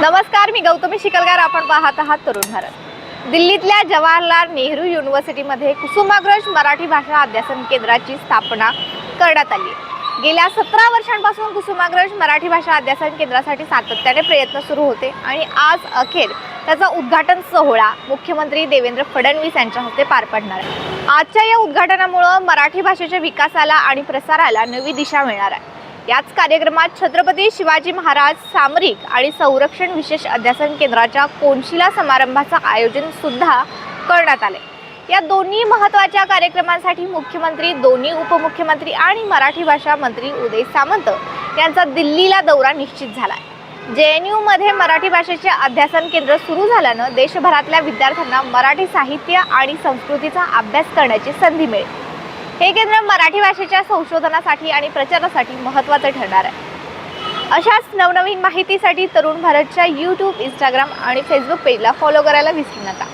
नमस्कार मी गौतमी शिकलगार. आपण पाहत आहात तरुण भारत. दिल्लीतल्या जवाहरलाल नेहरू युनिव्हर्सिटीमध्ये कुसुमाग्रज मराठी भाषा अध्यासन केंद्राची स्थापना करण्यात आली. आहे. गेल्या सतरा वर्षांपासून कुसुमाग्रज मराठी भाषा अध्यासन केंद्रासाठी सातत्याने प्रयत्न सुरू होते आणि आज अखेर त्याचा उद्घाटन सोहळा मुख्यमंत्री देवेंद्र फडणवीस यांच्या हस्ते पार पडणार आहे. आजच्या या उद्घाटनामुळं मराठी भाषेच्या विकासाला आणि प्रसाराला नवी दिशा मिळणार आहे. याच कार्यक्रमात छत्रपती शिवाजी महाराज सामरिक आणि संरक्षण विशेष अध्यासन केंद्राच्या कोनशिला समारंभाचं आयोजन सुद्धा करण्यात आले या दोन्ही महत्त्वाच्या कार्यक्रमांसाठी मुख्यमंत्री दोन्ही उपमुख्यमंत्री आणि मराठी भाषा मंत्री उदय सामंत यांचा दिल्लीला दौरा निश्चित झाला आहे जे एन यूमध्ये मराठी भाषेचे अध्यासन केंद्र सुरू झाल्यानं देशभरातल्या विद्यार्थ्यांना मराठी साहित्य आणि संस्कृतीचा अभ्यास करण्याची संधी मिळेल. हे केंद्र मराठी भाषेच्या संशोधनासाठी आणि प्रचारासाठी महत्त्वाचं ठरणार आहे. अशाच नवनवीन माहितीसाठी तरुण भारतच्या यूट्यूब इंस्टाग्राम आणि फेसबुक पेजला फॉलो करायला विसरू नका.